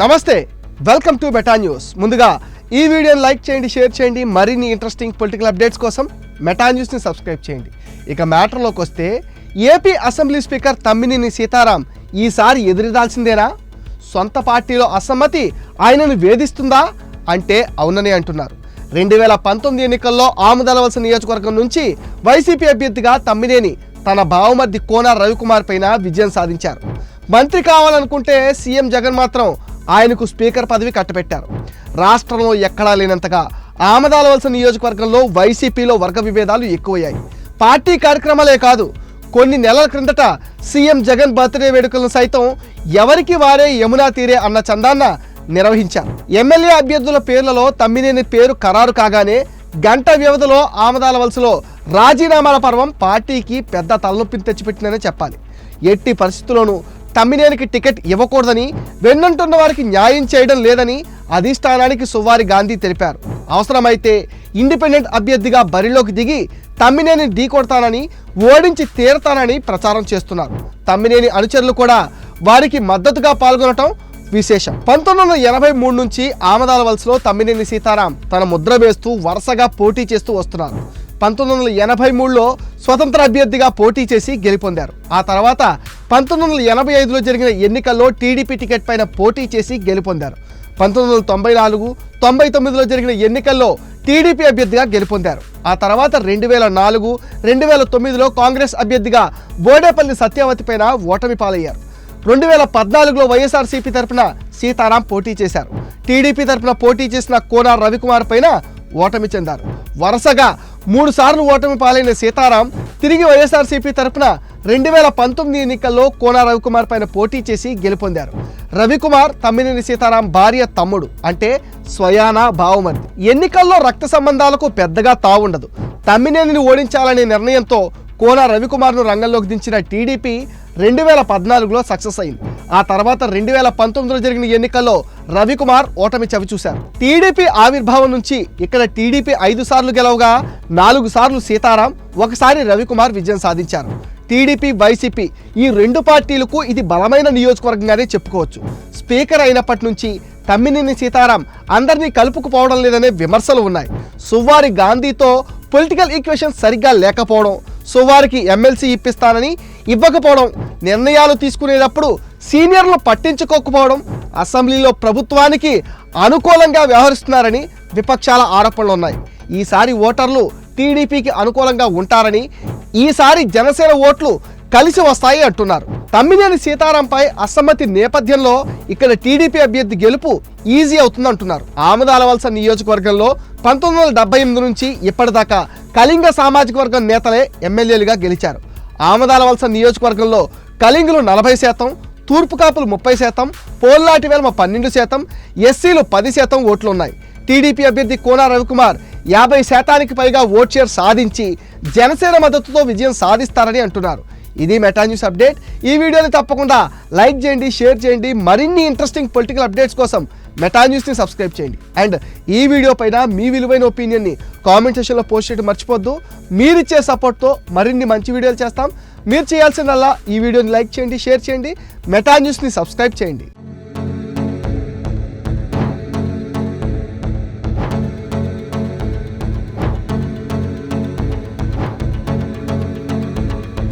నమస్తే welcome to meta news. ముందుగా ఈ వీడియోని లైక్ చేయండి షేర్ చేయండి మరిన్ని ఇంట్రెస్టింగ్ పొలిటికల్ అప్డేట్స్ కోసం మెటా న్యూస్ని సబ్స్క్రైబ్ చేయండి. ఇక మ్యాటర్లోకి వస్తే AP assembly speaker Tammineni Sitaram ఈసారి ఎదురుదాల్సిందేనా? సొంత పార్టీలో అసమ్మతి ఆయనను వేధిస్తుందా అంటే అవునని అంటున్నారు. రెండు వేల పంతొమ్మిది ఎన్నికల్లో ఆముదలవలస నియోజకవర్గం నుంచి వైసీపీ అభ్యర్థిగా తమ్మినేని తన బావమర్ది కోన రవికుమార్ పైన విజయం సాధించారు. మంత్రి కావాలనుకుంటే సీఎం జగన్ మాత్రం ఆయనకు స్పీకర్ పదవి కట్టబెట్టారు. రాష్ట్రంలో ఎక్కడా లేనంతగా ఆమదాలవలస నియోజకవర్గంలో వైసీపీలో వర్గ విభేదాలు ఎక్కువయ్యాయి. పార్టీ కార్యక్రమాలే కాదు కొన్ని నెలల క్రిందట సీఎం జగన్ బర్త్డే వేడుకలను సైతం ఎవరికి వారే యమునా తీరే అన్న చందాన్న నిర్వహించారు. ఎమ్మెల్యే అభ్యర్థుల పేర్లలో తమ్మినేని పేరు ఖరారు కాగానే గంట వ్యవధిలో ఆమదాల వలసలో రాజీనామాల పర్వం పార్టీకి పెద్ద తలనొప్పిని తెచ్చిపెట్టిందనే చెప్పాలి. ఎట్టి పరిస్థితుల్లోనూ తమ్మినేనికి టికెట్ ఇవ్వకూడదని వెన్నంటున్న వారికి న్యాయం చేయడం లేదని అధిష్టానానికి సువారి గాంధీ తెలిపారు. అవసరమైతే ఇండిపెండెంట్ అభ్యర్థిగా బరిలోకి దిగి తమ్మినేని ఢీకొడతానని ఓడించి తీరతానని ప్రచారం చేస్తున్నారు. తమ్మినేని అనుచరులు కూడా వారికి మద్దతుగా పాల్గొనటం విశేషం. పంతొమ్మిది వందల ఎనభై మూడు నుంచి ఆమదాల వలసలో తమ్మినేని సీతారాం తన ముద్ర వేస్తూ వరుసగా పోటీ చేస్తూ వస్తున్నారు. పంతొమ్మిది వందల ఎనభై మూడులో స్వతంత్ర అభ్యర్థిగా పోటీ చేసి గెలుపొందారు. ఆ తర్వాత పంతొమ్మిది వందల ఎనభై ఐదులో జరిగిన ఎన్నికల్లో టీడీపీ టికెట్ పైన పోటీ చేసి గెలుపొందారు. పంతొమ్మిది వందల తొంభై నాలుగు తొంభై తొమ్మిదిలో జరిగిన ఎన్నికల్లో టీడీపీ అభ్యర్థిగా గెలుపొందారు. ఆ తర్వాత రెండు వేల నాలుగు రెండు వేల తొమ్మిదిలో కాంగ్రెస్ అభ్యర్థిగా బోడేపల్లి సత్యావతి పైన ఓటమి పాలయ్యారు. రెండు వేల పద్నాలుగులో వైఎస్ఆర్సీపీ తరఫున సీతారాం పోటీ చేశారు. టీడీపీ తరపున పోటీ చేసిన కోన రవికుమార్ పైన ఓటమి చెందారు. వరుసగా మూడు సార్లు ఓటమి పాలైన సీతారాం తిరిగి వైఎస్ఆర్సీపీ తరఫున రెండు వేల పంతొమ్మిది ఎన్నికల్లో కోన రవికుమార్ పైన పోటీ చేసి గెలుపొందారు. రవికుమార్ తమ్మినేని సీతారాం భార్య తమ్ముడు అంటే స్వయానా భావమర్ది ఎన్నికల్లో రక్త సంబంధాలకు పెద్దగా తావుండదు. తమ్మినేనిని ఓడించాలనే నిర్ణయంతో కోన రవికుమార్ను రంగంలోకి దించిన టీడీపీ రెండు వేల పద్నాలుగులో సక్సెస్ అయింది. ఆ తర్వాత రెండు వేల పంతొమ్మిదిలో జరిగిన ఎన్నికల్లో రవికుమార్ ఓటమి చవిచూశారు టీడీపీ ఆవిర్భావం నుంచి ఇక్కడ టీడీపీ ఐదు సార్లు గెలవగా నాలుగు సార్లు సీతారాం ఒకసారి రవికుమార్ విజయం సాధించారు. టీడీపీ వైసీపీ ఈ రెండు పార్టీలకు ఇది బలమైన నియోజకవర్గంగానే చెప్పుకోవచ్చు. స్పీకర్ అయినప్పటి నుంచి తమ్మినేని సీతారాం అందరినీ కలుపుకుపోవడం లేదనే విమర్శలు ఉన్నాయి. సువ్వారి గాంధీతో పొలిటికల్ ఈక్వేషన్ సరిగ్గా లేకపోవడం సువ్వారికి ఎమ్మెల్సీ ఇప్పిస్తానని ఇవ్వకపోవడం నిర్ణయాలు తీసుకునేటప్పుడు సీనియర్లు పట్టించుకోకపోవడం అసెంబ్లీలో ప్రభుత్వానికి అనుకూలంగా వ్యవహరిస్తున్నారని విపక్షాల ఆరోపణలు ఉన్నాయి. ఈసారి ఓటర్లు టీడీపీకి అనుకూలంగా ఉంటారని ఈసారి జనసేన ఓట్లు కలిసి వస్తాయి అంటున్నారు. తమ్మినేని సీతారాంపై అసమ్మతి నేపథ్యంలో ఇక్కడ టీడీపీ అభ్యర్థి గెలుపు ఈజీ అవుతుందంటున్నారు. ఆమదాల వలస నియోజకవర్గంలో పంతొమ్మిది వందల డెబ్బై ఎనిమిది నుంచి ఇప్పటిదాకా కళింగ సామాజిక వర్గం నేతలే ఎమ్మెల్యేలుగా గెలిచారు. ఆమదాల వలస నియోజకవర్గంలో కళింగులు నలభై శాతం తూర్పు కాపులు ముప్పై శాతం పోల్లాటి వెలమ పన్నెండు శాతం ఎస్సీలు పది శాతం ఓట్లు ఉన్నాయి టీడీపీ అభ్యర్థి కోనా రవికుమార్ యాభై శాతానికి పైగా ఓట్ షేర్ సాధించి జనసేన మద్దతుతో విజయం సాధిస్తారని అంటున్నారు. ఇది మెటా న్యూస్ అప్డేట్. ఈ వీడియోని తప్పకుండా లైక్ చేయండి షేర్ చేయండి. మరిన్ని ఇంట్రెస్టింగ్ పొలిటికల్ అప్డేట్స్ కోసం మెటా న్యూస్ని సబ్స్క్రైబ్ చేయండి. అండ్ ఈ వీడియో పైన మీ విలువైన ఒపీనియన్ని కామెంట్ సెషన్లో పోస్ట్ చేయడం మర్చిపోద్దు. మీరిచ్చే సపోర్ట్తో మరిన్ని మంచి వీడియోలు చేస్తాం. మీరు చేయాల్సిందల్లా ఈ వీడియోని లైక్ చేయండి షేర్ చేయండి మెటా న్యూస్ని సబ్స్క్రైబ్ చేయండి.